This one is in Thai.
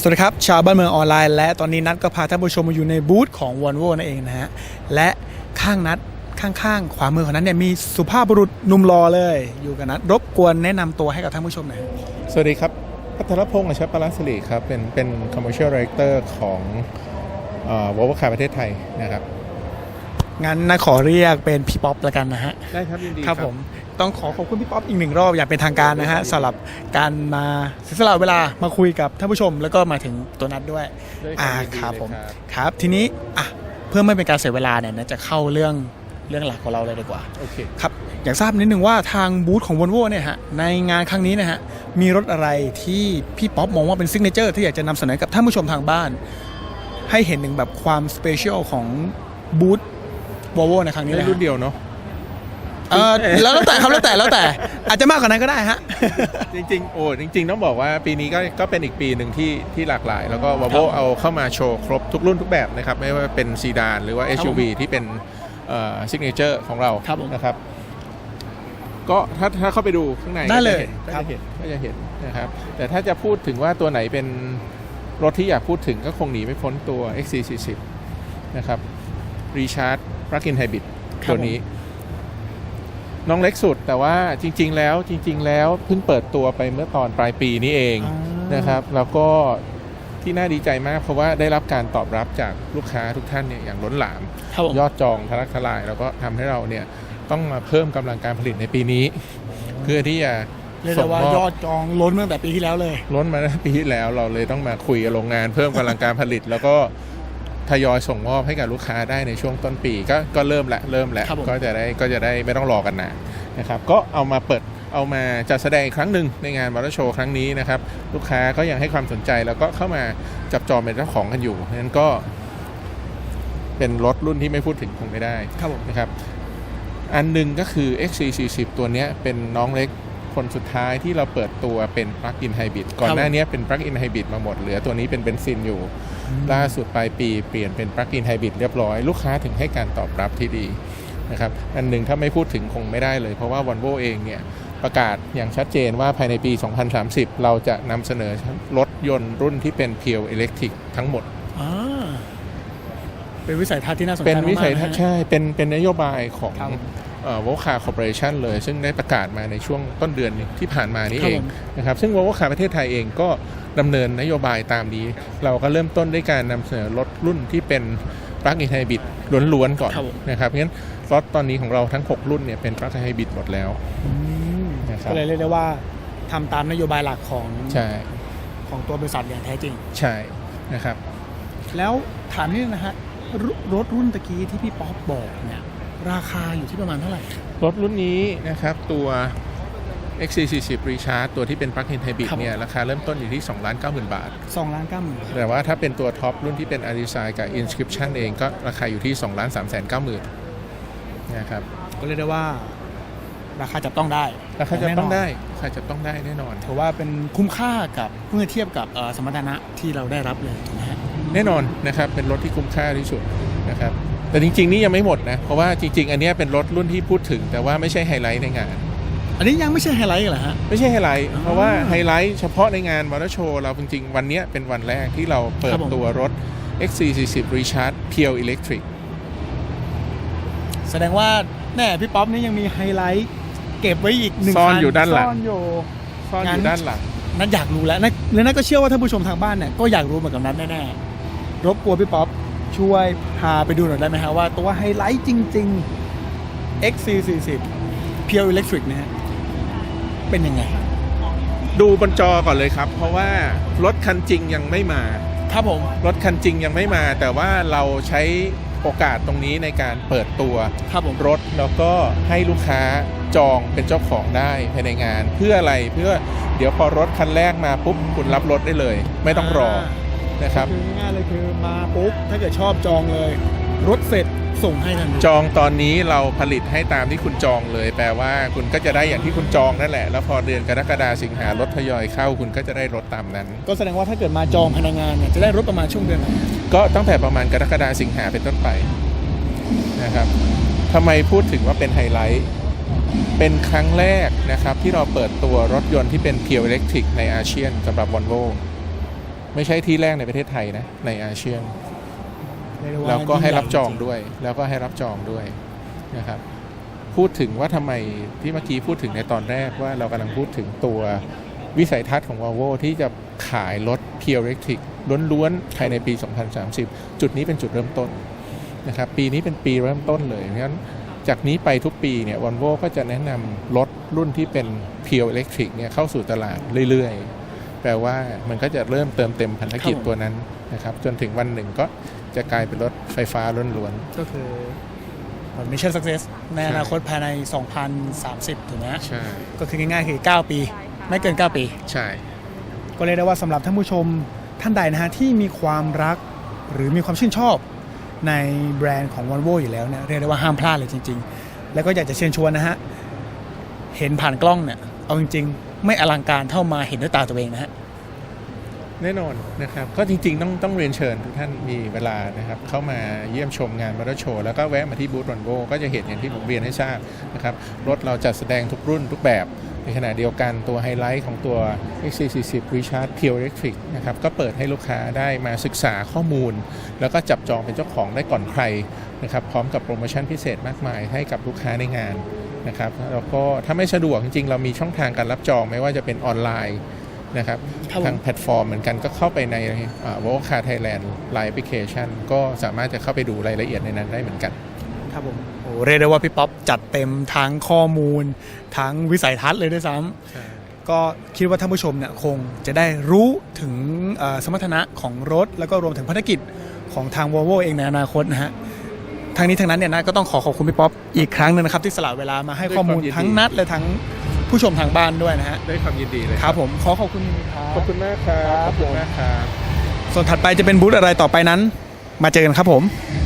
สวัสดีครับ ชาวบ้านเมืองออนไลน์ และตอนนี้นัดก็พาท่านผู้ชมมาอยู่ในบูธของ v o l v o นั่นเองนะฮะ และข้างนัดข้างๆ ขวามือของนั้นเนี่ยมีสุภาพบุรุษหนุ่มรอเลย อยู่กับนัดรบกวนแนะนำตัวให้กับท่านผู้ชมหน่อยสวัสดีครับ พัทรพงศ์อาชปราศรีครับ เป็นเป็น commercial director ของวอลวอคาประเทศไทยนะครับงั้นนัดขอเรียกเป็นพี่ป๊อปละกันนะฮะ ได้ครับยินดีครับผม ต้องขอขอบคุณพี่ป๊อปอีกหนึ่งรอบอย่างเป็นทางการนะฮะสำหรับการมาเสียสละเวลามาคุยกับท่านผู้ชม แล้วก็มาถึงตัวนัดด้วยด้วยอ่ายินดีครับเลยผมครับทีนี้อะเพื่อไม่เป็นการเสียเวลาเนี่ยนะจะเข้าเรื่องเรื่องหลักของเราเลยดีกว่า โอเค ครับอยากทราบนิดนึงว่าทางบูธของ Volvo เนี่ยฮะในงานครั้งนี้นะฮะมีรถอะไรที่พี่ป๊อปมองว่าเป็นซิกเนเจอร์ที่อยากจะนำเสนอกับท่านผู้ชมทางบ้าน ให้เห็นถึงแบบความสเปเชียลของบูธ Volvo ในครั้งนี้ได้เลยรุ่นเดียวเนาะ เออแล้วแล้วแต่ครับแล้วแต่แล้วแต่ อาจจะมากกว่านั้นก็ได้ฮะ จริงๆ โอ้จริง ๆ ต้องบอกว่าปีนี้ก็ก็เป็นอีกปีหนึ่งที่ที่หลากหลาย แล้วก็วอลโวครับเอาเข้ามาโชว์ครบทุกรุ่นทุกแบบนะครับ ไม่ว่าเป็นซีดานหรือว่า SUV ที่เป็นซิกเนเจอร์ของเราครับผม นะครับ ก็ถ้าถ้าเข้าไปดูข้างในได้เลยก็ครัจะบเห็นก็จะเห็นนะครับ แต่ถ้าจะพูดถึงว่าตัวไหนเป็นรถที่อยากพูดถึงก็คงหนีไม่พ้นตัว XC40 นะครับ Recharge Plug-in Hybrid ครับตัวนี้ น้องเล็กสุด แต่ว่าจริง ๆ แล้วจริง ๆ แล้วเพิ่งเปิดตัวไปเมื่อตอนปลายปีนี้เองอ่านนะครับ แล้วก็ที่น่าดีใจมากเพราะว่าได้รับการตอบรับจากลูกค้าทุกท่านเนี่ยอย่างล้นหลามครับผมยอดจองทะลักทลาย แล้วก็ทำให้เราเนี่ยต้องมาเพิ่มกำลังการผลิตในปีนี้ เพื่อที่จะเรียกส่ได้งว่ามอยอบดจองล้นตั้งแต่ปีที่แล้วเลย ล้นมาตั้งแต่ปีที่แล้วเราเลยต้องมาคุยกับโรงงานเพิ่มกำลังการผลิต แล้วก็ ทยอยส่งมอบให้กับลูกค้าได้ในช่วงต้นปี ก็ก็เริ่มละเริ่มแล้วครับผมก็จะได้ก็จะได้ไม่ต้องรอกันนานนะครับก็เอามาเปิดเอามาจัดแสดงอีกครั้งหนึ่งในงานมอเตอร์โชว์ครั้งนี้นะครับลูกค้าก็ยังให้ความสนใจแล้วก็เข้ามาจับจองเป็นเจ้าของกันอยู่ฉะนั้นก็ เป็นรถรุ่นที่ไม่พูดถึงคงไม่ได้ครับผมนะครับอันหนึ่งก็คือ XC40 ตัวเนี้ยเป็นน้องเล็ก คนสุดท้ายที่เราเปิดตัวเป็น Plug-in Hybrid ก่อนหน้านี้เป็น Plug-in Hybrid มาหมดเหลือตัวนี้เป็นเบนซินอยู่ ล่าสุดปลายปีเปลี่ยนเป็น Plug-in Hybrid เรียบร้อย ลูกค้าถึงให้การตอบรับที่ดีนะครับอันหนึ่งถ้าไม่พูดถึงคงไม่ได้เลย เพราะว่า Volvo เองเนี่ยประกาศอย่างชัดเจนว่าภายในปี 2030 เราจะนำเสนอรถยนต์รุ่นที่เป็น Pure Electric ทั้งหมดอ่าเป็นวิสัยทัศน์ที่น่าสนใจเป็นวิสัยมากๆทัศน์นะฮะใช่ เป็นเป็นนโยบายของครับ วอลคาคอร์ปอเรชันเลย ซึ่งได้ประกาศมาในช่วงต้นเดือนที่ผ่านมานี้ครับเองผมนะครับซึ่งวอลคาประเทศไทยเองก็ดำเนินนโยบายตามนี้ เราก็เริ่มต้นด้วยการนำเสนอรถรุ่นที่เป็นปลั๊กอินไฮบริดล้วนๆก่อนครับผมนะครับงั้นรถตอนนี้ของเราทั้ง 6 รุ่นเนี่ยเป็นปลั๊กไฮบริดหมดแล้วอืมนะครับก็เลยเรียกได้ว่าทำตามนโยบายหลักของใช่ของตัวบริษัทอย่างแท้จริง ใช่นะครับ แล้วถามนิดนึงนะฮะรรถรุ่นตะกี้ที่พี่ป๊อปบอกเนี่ย ราคาอยู่ที่ประมาณเท่าไหร่ รถรุ่นนี้นะครับตัว XC40 Recharge ตัวที่เป็น Plug-in Hybrid ครับผมเนี่ยราคาเริ่มต้นอยู่ที่2 9 0 0 0 0 บาทสองล้านเก้าหมื่นแต่ว่าถ้าเป็นตัวท็อปรุ่นที่เป็น a d e s i g n กับ Inscription เองก็ราคาอยู่ที่2ล้าน3แสน9หมื่นนะครับก็เรียกได้ว่า ราคาจับต้องได้ราคาจะต้องแน่นนได้ราคาจะต้องได้แน่นอน ถือว่าเป็นคุ้มค่ากับเมื่อเทียบกับเอ่อสมรรถนะที่เราได้รับเลยถูกไหมฮะ แน่นอนนะครับเป็นรถที่คุ้มค่าที่สุดนะครับ แต่จริง ๆ นี่ยังไม่หมดนะ เพราะว่าจริง ๆ อันเนี้ยเป็นรถรุ่นที่พูดถึง แต่ว่าไม่ใช่ไฮไลท์ในงาน อันนี้ยังไม่ใช่ไฮไลท์เหรอฮะ ไม่ใช่ไฮไลท์อ่าเพราะว่าไฮไลท์เฉพาะในงานมอเตอร์โชว์เราจริง ๆ วันเนี้ยเป็นวันแรกที่เราเปิครัดบผมตัวรถ XC40 Recharge Pure Electric แสดงว่าแน่พี่ป๊อปนี่ยังมีไฮไลท์เก็บไว้อีกหนึ่งซ่อนคัอยู่ด้านหลังซ่อนอยู่ซ่อนองั้ยู่นด้านหลังนัทอยากรู้แล้วนัทแล้วนัทก็เชื่อว่าท่านผู้ชมทางบ้านเนี่ยก็อยากรู้เหมือนกับนัทแน่ๆรบกวนพี่ป๊อป ช่วยพาไปดูหน่อยได้ไหมฮะว่าตัวไฮไลท์จริง ๆ XC40 Pure Electric นะฮะเป็นยังไง ดูบนจอก่อนเลยครับ เพราะว่ารถคันจริงยังไม่มาครับผมรถคันจริงยังไม่มา แต่ว่าเราใช้โอกาสตรงนี้ในการเปิดตัวครับผมรถแล้วก็ให้ลูกค้าจองเป็นเจ้าของได้ภายในงาน เพื่ออะไรเพื่อเดี๋ยวพอรถคันแรกมาปุ๊บคุณรับรถได้เลย ไม่ต้องรอ นะครับคือง่ายๆเลยคือมาปุ๊บถ้าเกิดชอบจองเลย รถเสร็จส่งให้ทันทีจองตอนนี้เราผลิตให้ตามที่คุณจองเลย แปลว่าคุณก็จะได้อย่างที่คุณจองนั่นแหละ แล้วพอเดือนกรกฎาสิงหารถทยอยเข้าคุณก็จะได้รถตามนั้น ก็แสดงว่าถ้าเกิดมาจองภายในงานเนี่ยจะได้รถประมาณช่วงเดือนไหนก็ตั้งแต่ประมาณกรกฎาสิงหาเป็นต้นไปนะครับทำไมพูดถึงว่าเป็นไฮไลท์เป็นครั้งแรกนะครับที่เราเปิดตัวรถยนต์ที่เป็น Pure Electric ในอาเซียนสำหรับ Volvo ไม่ใช่ที่แรกในประเทศไทยนะในอาเซียนเรียได้าแล้วก็ให้รับจองยิ่ใหญ่ด้วย แล้วก็ให้รับจองด้วยนะครับ พูดถึงว่าทำไมที่เมื่อกี้พูดถึงในตอนแรกว่าเรากำลังพูดถึงตัววิสัยทัศน์ของ Volvo ที่จะขายรถ Pure Electric ล้วนๆภายในปี 2030 จุดนี้เป็นจุดเริ่มต้นนะครับปีนี้เป็นปีเริ่มต้นเลยเพราะฉะนั้นจากนี้ไปทุกปีเนี่ย Volvo ก็จะแนะนำรถรุ่นที่เป็น Pure Electric เนี่ยเข้าสู่ตลาดเรื่อยๆแป ลว่ามันก็จะเริ่มเติมเต็มพันธกิจตัวนั้นนะครับ จนถึงวันหนึ่งก็จะกลายเป็นรถไฟฟ้าล้วนๆก็คือมิชชั่นสักเซสในอนาคตภายใน 2030 ถูกไหมฮะใช่ก็คือง่ายๆคือ 9 ปี ไม่เกิน 9 ปี ใช่ ก็เรียกได้ว่าสำหรับท่านผู้ชมท่านใดนะฮะที่มีความรักหรือมีความชื่นชอบในแบรนด์ของ Volvo อยู่แล้วเนี่ยเรียกได้ว่าห้ามพลาดเลยจริง ๆ แล้วก็อยากจะเชิญชวนนะฮะ เห็นผ่านกล้องเนี่ย เอาจริง ๆ ไม่อลังการเท่ามาเห็นด้วยตาตัวเองนะฮะแน่นอนนะครับก็จริงๆ ต้องต้องเรียนเชิญทุกท่านมีเวลานะครับเข้ามาเยี่ยมชมงานมอเตอร์โชว์แล้วก็แวะมาที่บูธรอนโบก็จะเห็นอย่างที่ผมเรียนให้ทราบนะครับรถเราจัดแสดงทุกรุ่นทุกแบบ ในขณะเดียวกันตัวไฮไลท์ของตัว XC40 Recharge Pure Electric นะครับก็เปิดให้ลูกค้าได้มาศึกษาข้อมูล แล้วก็จับจองเป็นเจ้าของได้ก่อนใครนะครับพร้อมกับโปรโมชั่นพิเศษมากมายให้กับลูกค้าในงาน นะครับแล้วก็ถ้าไม่สะดวกจริงๆ เรามีช่องทางการรับจองไม่ว่าจะเป็นออนไลน์นะครับครับผมทางแพลตฟอร์มเหมือนกันก็เข้าไปใน w o l c a r Thailand Line Application ก็สามารถจะเข้าไปดูรายละเอียดในนั้นได้เหมือนกันครับผมโอ้เรียกได้ว่าพี่ป๊อปจัดเต็มทั้งข้อมูล ทั้งวิสัยทัศน์เลยด้วยซ้ำก็คิดว่าท่านผู้ชมเนี่ยคงจะได้รู้ถึงเอ่อสมรรถนะของรถ แล้วก็รวมถึงภารกิจของทาง Volvo เองในอนาคตนะฮะ ทางนี้ทางนั้นเนี่ยนะก็ต้องขอขอบคุณพี่ป๊อปอีกครั้งหนึงนะครับที่สละเวลามาให้ข้อมูลด้วยความยินดี ทั้งนัดและทั้งผู้ชมทางบ้านด้วยนะฮะด้วยความยินดีเลยครับผมขอขอบคุณครับขอบคุณมากครับครับขอบคุณมากครับ ส่วนถัดไปจะเป็นบูธอะไรต่อไปนั้น มาเจอกันครับผมค